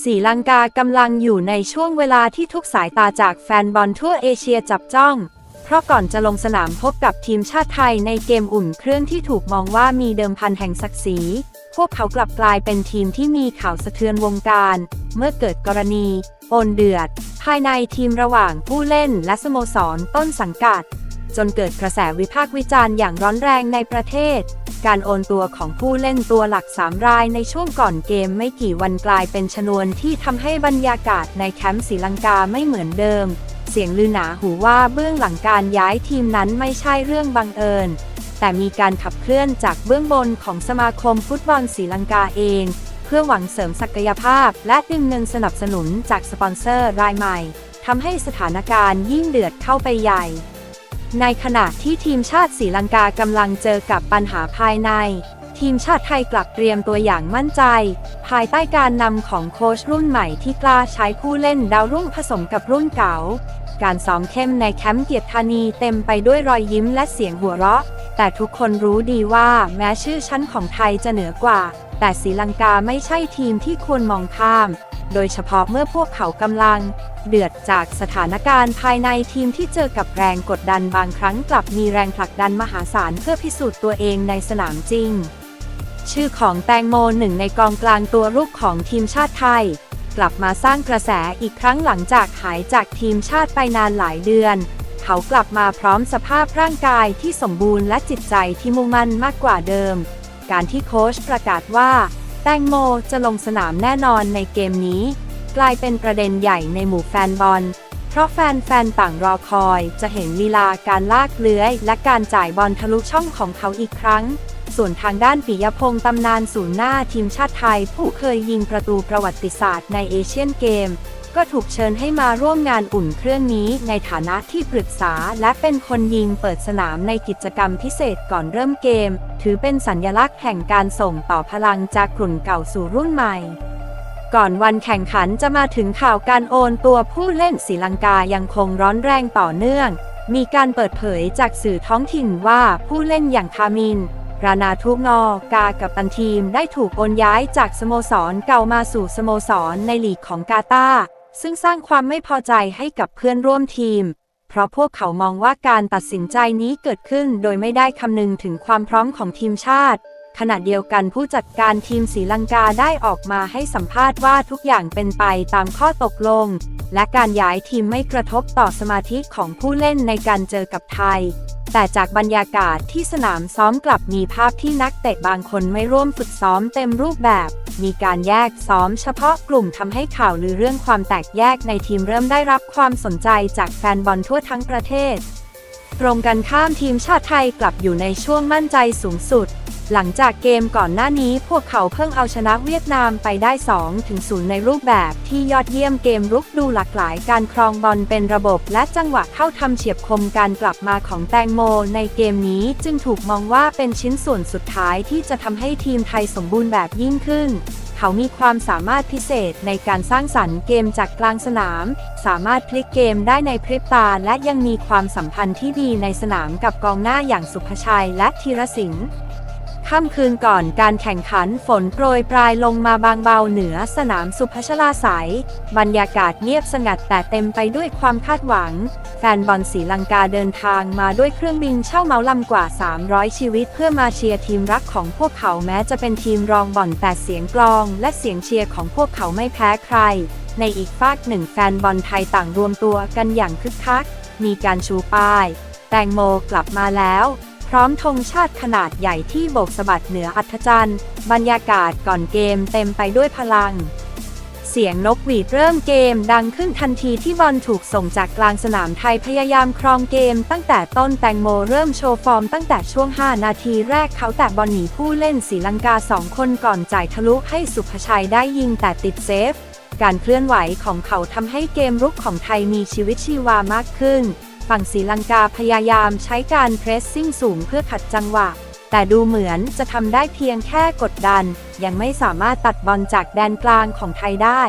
ศรีลังกากำลังอยู่ในช่วงเวลาที่ทุกสายตาจากแฟนบอลทั่วเอเชียจับจ้อง เพราะก่อนจะลงสนามพบกับทีมชาติไทยในเกมอุ่นเครื่องที่ถูกมองว่ามีเดิมพันแห่งศักดิ์ศรี พวกเขากลับกลายเป็นทีมที่มีข่าวสะเทือนวงการ เมื่อเกิดกรณีโอนเดือด ภายในทีมระหว่างผู้เล่นและสโมสรต้นสังกัด จนเกิดกระแสวิพากษ์วิจารณ์อย่างร้อนแรงในประเทศ การโอนตัวของผู้เล่นตัวหลัก 3 รายในช่วงก่อนเกมไม่กี่วันกลายเป็นชนวนที่ทำให้บรรยากาศในแคมป์ศรีลังกาไม่เหมือนเดิม เสียงลือหนาหูว่าเบื้องหลังการย้ายทีมนั้นไม่ใช่เรื่องบังเอิญ แต่มีการขับเคลื่อนจากเบื้องบนของสมาคมฟุตบอลศรีลังกาเอง เพื่อหวังเสริมศักยภาพ และดึงเงินสนับสนุนจากสปอนเซอร์รายใหม่ทำให้สถานการณ์ยิ่งเดือดเข้าไปใหญ่ ในขณะที่ทีมชาติศรีลังกากำลังเจอกับปัญหาภายใน ทีมชาติไทยกลับเตรียมตัวอย่างมั่นใจ ภายใต้การนำของโค้ชรุ่นใหม่ที่กล้าใช้ผู้เล่นดาวรุ่งผสมกับรุ่นเก่า การซ้อมเข้มในแคมป์เกียรติธานีเต็มไปด้วยรอยยิ้มและเสียงหัวเราะ แต่ทุกคนรู้ดีว่าแม้ชื่อชั้นของไทยจะเหนือกว่า แต่ศรีลังกาไม่ใช่ทีมที่ควรมองข้าม โดยเฉพาะเมื่อพวกเขากำลัง เดือดจากสถานการณ์ภายในทีมที่เจอกับแรงกดดันบางครั้งกลับมีแรงผลักดันมหาศาลเพื่อพิสูจน์ตัวเองในสนามจริง ชื่อของแตงโมหนึ่งในกองกลางตัวรุกของทีมชาติไทย กลับมาสร้างกระแสอีกครั้งหลังจากหายจากทีมชาติไปนานหลายเดือน เขากลับมาพร้อมสภาพร่างกายที่สมบูรณ์และจิตใจที่มุ่งมั่นมากกว่าเดิม การที่โค้ชประกาศว่า แตงโมจะลงสนามแน่นอนในเกมนี้ กลายเป็นประเด็นใหญ่ในหมู่แฟนบอล เพราะแฟนๆต่างรอคอยจะเห็นลีลาการลากเลื้อย และการจ่ายบอลทะลุช่องของเขาอีกครั้ง ส่วนทางด้านปิยพงษ์ตำนานศูนย์หน้าทีมชาติไทย ผู้เคยยิงประตูประวัติศาสตร์ในเอเชียนเกม ก็ถูกเชิญให้มาร่วมงานอุ่นเครื่องนี้ในฐานะที่ปรึกษาและเป็นคนยิงเปิดสนามในกิจกรรมพิเศษก่อนเริ่มเกม ถือเป็นสัญลักษณ์แห่งการส่งต่อพลังจากกลุ่นเก่าสู่รุ่นใหม่ ก่อนวันแข่งขันจะมาถึงข่าวการโอนตัวผู้เล่นศรีลังกายังคงร้อนแรงต่อเนื่อง มีการเปิดเผยจากสื่อท้องถิ่นว่าผู้เล่นอย่างคามินรานาทุกงอกากับตันทีมได้ถูกโอนย้ายจากสโมสรเก่ามาสู่สโมสรในลีกของกาตาร์ ซึ่งสร้างความไม่พอใจให้กับเพื่อนร่วมทีม เพราะพวกเขามองว่าการตัดสินใจนี้เกิดขึ้นโดยไม่ได้คำนึงถึงความพร้อมของทีมชาติ ขณะเดียวกันผู้จัดการทีมศรีลังกาได้ออกมาให้สัมภาษณ์ว่าทุกอย่างเป็นไปตามข้อตกลง และการย้ายทีมไม่กระทบต่อสมาธิของผู้เล่นในการเจอกับไทย แต่จากบรรยากาศที่สนามซ้อมกลับมีภาพที่นักเตะบางคนไม่ร่วมฝึกซ้อมเต็มรูปแบบ มีการแยกซ้อมเฉพาะกลุ่มทำให้ข่าวลือเรื่องความแตกแยกในทีมเริ่มได้รับความสนใจจากแฟนบอลทั่วทั้งประเทศ ตรงกันข้ามทีมชาติไทยกลับอยู่ในช่วงมั่นใจสูงสุด หลังจากเกมก่อนหน้านี้พวกเขาเพิ่งเอาชนะเวียดนามไปได้2ถึง0ในรูปแบบที่ยอดเยี่ยมเกมรุกดูหลากหลายการครองบอลเป็นระบบและจังหวะเข้าทำเฉียบคมการกลับมาของแตงโมในเกมนี้จึงถูกมองว่าเป็นชิ้นส่วนสุดท้ายที่จะทำให้ทีมไทยสมบูรณ์แบบยิ่งขึ้นเขามีความสามารถพิเศษในการสร้างสรรค์เกมจากกลางสนาม สามารถพลิกเกมได้ในพริบตา และยังมีความสัมพันธ์ที่ดีในสนามกับกองหน้าอย่างสุภชัยและธีรสิงห์ ค่ำคืนก่อนการแข่งขันฝนโปรยปลายลงมาบางเบาเหนือสนามสุภชลาสายบรรยากาศเงียบสงัดแต่เต็มไปด้วยความคาดหวัง แฟนบอลศรีลังกาเดินทางมาด้วยเครื่องบินเช่าเมาลำกว่า 300 ชีวิต เพื่อมาเชียร์ทีมรักของพวกเขาแม้จะเป็นทีมรองบ่อนแต่เสียงกลองและเสียงเชียร์ของพวกเขาไม่แพ้ใคร ในอีกฝากหนึ่งแฟนบอลไทยต่างรวมตัวกันอย่างคึกคัก มีการชูป้าย แตงโมกลับมาแล้ว ร้อมธงชาติขนาดใหญ่ที่โบกสะบัดเหนืออัธจันทร์บรรยากาศก่อนเกมเต็มไปด้วยพลัง เสียงนกหวีดเริ่มเกมดังขึ้นทันทีที่บอลถูกส่งจากกลางสนามไทยพยายามครองเกม ตั้งแต่ต้นแตงโมเริ่มโชว์ฟอร์มตั้งแต่ช่วง 5 นาทีแรกเขาแต่บอลหนีผู้เล่นศรีลังกาสองคนก่อนจ่ายทะลุให้สุภชัยได้ยิงแต่ติดเซฟ การเคลื่อนไหวของเขาทำให้เกมรุกของไทยมีชีวิตชีวามากขึ้น ฝั่งศรีลังกาพยายามใช้การเพรสซิ่งสูงเพื่อขัดจังหวะ แต่ดูเหมือนจะทำได้เพียงแค่กดดัน ยังไม่สามารถตัดบอลจากแดนกลางของไทยได้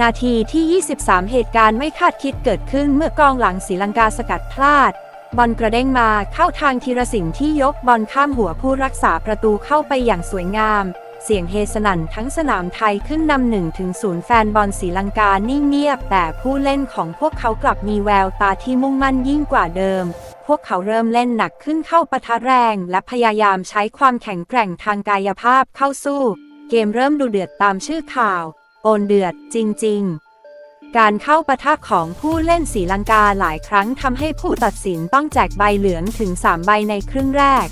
นาทีที่ 23 เหตุการณ์ไม่คาดคิดเกิดขึ้นเมื่อกองหลังศรีลังกาสกัดพลาด บอลกระเด้งมาเข้าทางธีรสินที่ยกบอลข้ามหัวผู้รักษาประตูเข้าไปอย่างสวยงาม เสียงเฮสนั่นทั้งสนามไทยขึ้นนำหนึ่งถึงศูนย์แฟนบอลศรีลังกานิ่งเงียบ แต่ผู้เล่นของพวกเขากลับมีแววตาที่มุ่งมั่นยิ่งกว่าเดิม พวกเขาเริ่มเล่นหนักขึ้นเข้าปะทะแรง และพยายามใช้ความแข็งแกร่งทางกายภาพเข้าสู้ เกมเริ่มดูเดือดตามชื่อข่าว โอนเดือดจริง ๆการเข้าปะทะของผู้เล่นศรีลังกาหลายครั้งทำให้ผู้ตัดสินต้องแจกใบเหลืองถึง 3 ใบในครึ่งแรก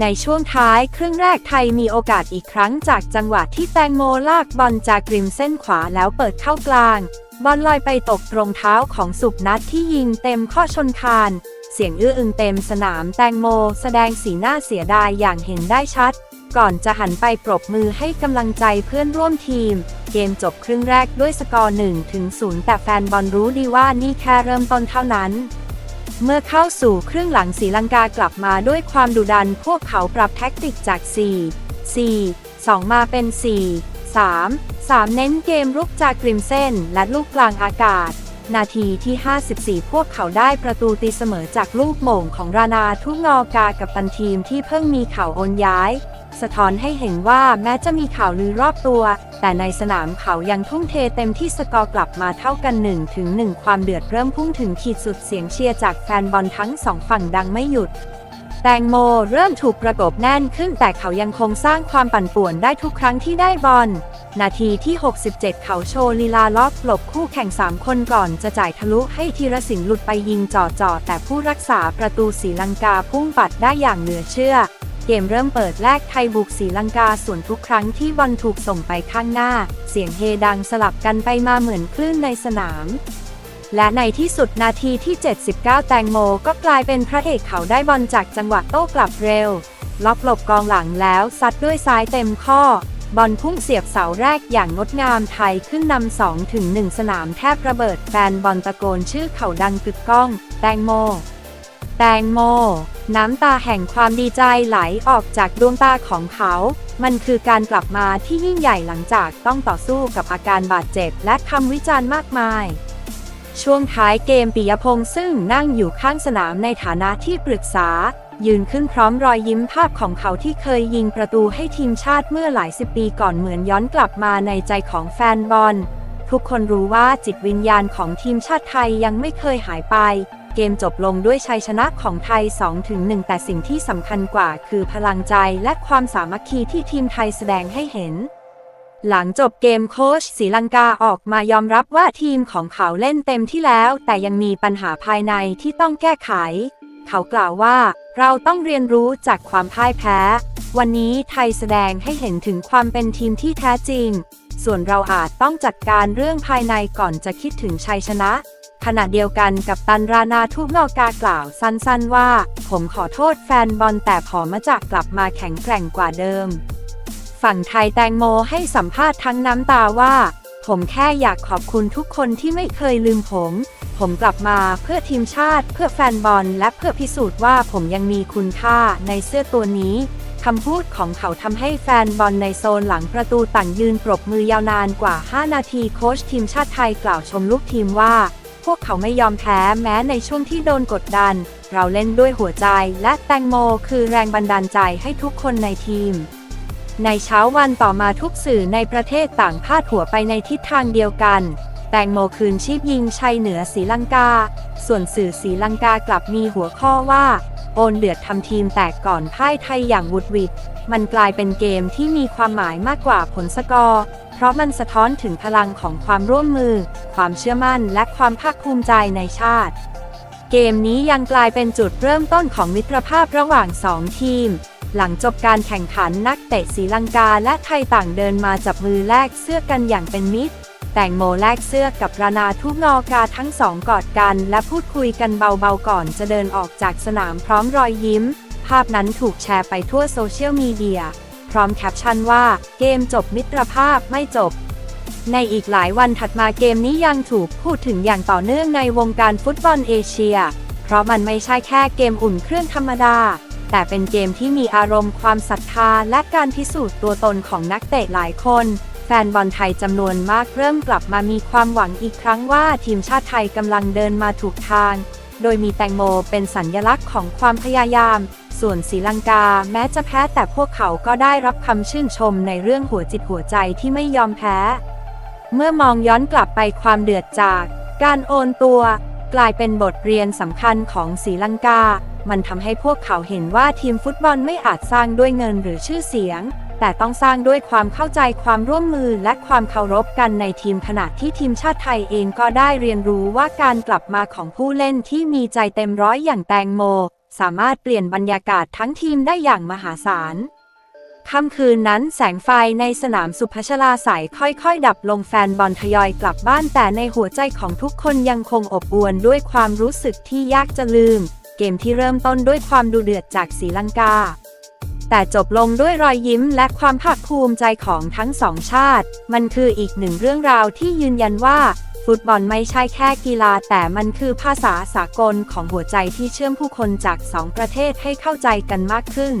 ในช่วงท้ายครึ่งแรกไทยมีโอกาสอีกครั้งจากจังหวะที่แตงโมลากบอลจากริมเส้นขวาแล้วเปิดเข้ากลาง บอลลอยไปตกตรงเท้าของสุพนัทที่ยิงเต็มข้อชนคาน เสียงอื้ออึงเต็มสนามแตงโมแสดงสีหน้าเสียดายอย่างเห็นได้ชัด ก่อนจะหันไปปรบมือให้กำลังใจเพื่อนร่วมทีม เกมจบครึ่งแรกด้วยสกอร์1ถึง0แต่แฟนบอลรู้ดีว่านี่แค่เริ่มต้นเท่านั้น เมื่อเข้าสู่ครึ่งหลังสีลังกากลับมาด้วยความดุดันพวกเขาปรับแท็กติกจาก 4 4 2 มาเป็น 4 3 3 เน้นเกมรุกจากกริมเส้นและลูกกลางอากาศ นาทีที่ 54 พวกเขาได้ประตูตีเสมอจากลูกโหม่งของรานาทุกงอกากับตันทีมที่เพิ่งมีข่าวโอนย้าย สะท้อนให้เห็นว่าแม้จะมีข่าวลือรอบตัว แต่ในสนามเขายังทุ่มเทเต็มที่สกอร์กลับมาเท่ากัน1ถึง1ความเดือดเริ่มพุ่งถึงขีดสุดเสียงเชียร์จากแฟนบอลทั้งสองฝั่งดังไม่หยุดแตงโมเริ่มถูกประกบแน่นขึ้นแต่เขายังคงสร้างความปั่นป่วนได้ทุกครั้งที่ได้บอล นาทีที่ 67 เขาโชว์ลีลาล็อกหลบคู่แข่ง 3 คนก่อนจะจ่ายทะลุให้ธีรสินหลุดไปยิงจ่อๆแต่ผู้รักษาประตูศรีลังกาพุ่งปัดได้อย่างเหนือเชื่อ เกมเริ่มเปิดแรกไทยบุกศรีลังกาส่วนทุกครั้งที่บอลถูกส่งไปข้างหน้า เสียงเฮดังสลับกันไปมาเหมือนคลื่นในสนามและในที่สุดนาทีที่ 79 แตงโมก็กลายเป็นพระเอกเขาได้บอลจากจังหวะโต้กลับเร็ว ล็อกหลบกองหลังแล้วซัดด้วยซ้ายเต็มข้อ บอลพุ่งเสียบเสาแรกอย่างงดงามไทยขึ้นนำ2ถึง1สนามแทบระเบิดแฟนบอลตะโกนชื่อเขาดังกึกก้อง แตงโม แตงโม น้ำตาแห่งความดีใจไหลออกจากดวงตาของเขา มันคือการกลับมาที่ยิ่งใหญ่หลังจากต้องต่อสู้กับอาการบาดเจ็บและคำวิจารณ์มากมายช่วงท้ายเกมปิยพงษ์ซึ่งนั่งอยู่ข้างสนามในฐานะที่ปรึกษา ยืนขึ้นพร้อมรอยยิ้มภาพของเขาที่เคยยิงประตูให้ทีมชาติเมื่อหลายสิบปีก่อนเหมือนย้อนกลับมาในใจของแฟนบอล ทุกคนรู้ว่าจิตวิญญาณของทีมชาติไทยยังไม่เคยหายไป เกมจบลงด้วยชัยชนะของไทย 2-1 แต่สิ่งที่สำคัญกว่าคือพลังใจและความสามัคคีที่ทีมไทยแสดงให้เห็นหลังจบเกมโค้ชศรีลังกาออกมายอมรับว่าทีมของเขาเล่นเต็มที่แล้ว แต่ยังมีปัญหาภายในที่ต้องแก้ไข เขากล่าวว่า เราต้องเรียนรู้จากความพ่ายแพ้ วันนี้ไทยแสดงให้เห็นถึงความเป็นทีมที่แท้จริง ส่วนเราอาจต้องจัดการเรื่องภายในก่อนจะคิดถึงชัยชนะ ขณะเดียวกันกับตันรานาทุกนอกากล่าวสั้นๆว่า ผมขอโทษแฟนบอลแต่ผอมาจากกลับมาแข็งแกร่งกว่าเดิม ฝั่งไทยแตงโมให้สัมภาษณ์ทั้งน้ำตาว่า ผมแค่อยากขอบคุณทุกคนที่ไม่เคยลืมผม ผมกลับมาเพื่อทีมชาติ เพื่อแฟนบอล และเพื่อพิสูจน์ว่าผมยังมีคุณค่าในเสื้อตัวนี้คำพูดของเขาทำให้แฟนบอลในโซนหลังประตูต่างยืนปรบมือยาวนานกว่า 5 นาทีโค้ชทีมชาติไทยกล่าวชมลูกทีมว่า พวกเขาไม่ยอมแพ้แม้ในช่วงที่โดนกดดัน เราเล่นด้วยหัวใจและแตงโมคือแรงบันดาลใจให้ทุกคนในทีม ในเช้าวันต่อมาทุกสื่อในประเทศต่างพาดหัวไปในทิศทางเดียวกัน แตงโมคืนชีพยิงชัยเหนือศรีลังกา ส่วนสื่อศรีลังกากลับมีหัวข้อว่า โอนเดือดทำทีมแตกก่อนพ่ายไทยอย่างวุดวิดมันกลายเป็นเกมที่มีความหมายมากกว่าผลสกอร์ เพราะมันสะท้อนถึงพลังของความร่วมมือ ความเชื่อมั่นและความภาคภูมิใจในชาติ เกมนี้ยังกลายเป็นจุดเริ่มต้นของมิตรภาพระหว่างสองทีม หลังจบการแข่งขันนักเตะศรีลังกาและไทยต่างเดินมาจับมือแลกเสื้อกันอย่างเป็นมิตร แตงโมแลกเสื้อกับรานาทุกนอกาทั้งสองกอดกัน และพูดคุยกันเบาๆก่อนจะเดินออกจากสนามพร้อมรอยยิ้ม ภาพนั้นถูกแชร์ไปทั่วโซเชียลมีเดีย พร้อมแคปชั่นว่าเกมจบมิตรภาพไม่จบในอีกหลายวันถัดมาเกมนี้ยังถูกพูดถึงอย่างต่อเนื่องในวงการฟุตบอลเอเชีย เพราะมันไม่ใช่แค่เกมอุ่นเครื่องธรรมดา แต่เป็นเกมที่มีอารมณ์ความศรัทธาและการพิสูจน์ตัวตนของนักเตะหลายคน แฟนบอลไทยจำนวนมากเริ่มกลับมามีความหวังอีกครั้งว่าทีมชาติไทยกำลังเดินมาถูกทาง โดยมีแตงโมเป็นสัญญลักษณ์ของความพยายาม ส่วนศรีลังกาแม้จะแพ้แต่พวกเขาก็ได้รับคำชื่นชมในเรื่องหัวจิตหัวใจที่ไม่ยอมแพ้ เมื่อมองย้อนกลับไปความเดือดจาก การโอนตัว กลายเป็นบทเรียนสำคัญของศรีลังกา มันทำให้พวกเขาเห็นว่าทีมฟุตบอลไม่อาจสร้างด้วยเงินหรือชื่อเสียง แต่ต้องสร้างด้วยความเข้าใจความร่วมมือและความเคารพกันในทีมขณะที่ทีมชาติไทยเองก็ได้เรียนรู้ว่าการกลับมาของผู้เล่นที่มีใจเต็มร้อยอย่างแตงโม สามารถเปลี่ยนบรรยากาศทั้งทีมได้อย่างมหาศาลค่ำคืนนั้นแสงไฟในสนามสุพัชลาใสยค่อยๆ ดับลงแฟนบอลทยอยกลับบ้านแต่ในหัวใจของทุกคนยังคงอบอวลด้วยความรู้สึกที่ยากจะลืม เกมที่เริ่มต้นด้วยความดูเดือดจากศรีลังกา แต่จบลงด้วยรอยยิ้มและความภาคภูมิใจของทั้งสองชาติ มันคืออีกหนึ่งเรื่องราวที่ยืนยันว่า ฟุตบอลไม่ใช่แค่กีฬา แต่มันคือภาษาสากลของหัวใจที่เชื่อมผู้คนจากสองประเทศให้เข้าใจกันมากขึ้น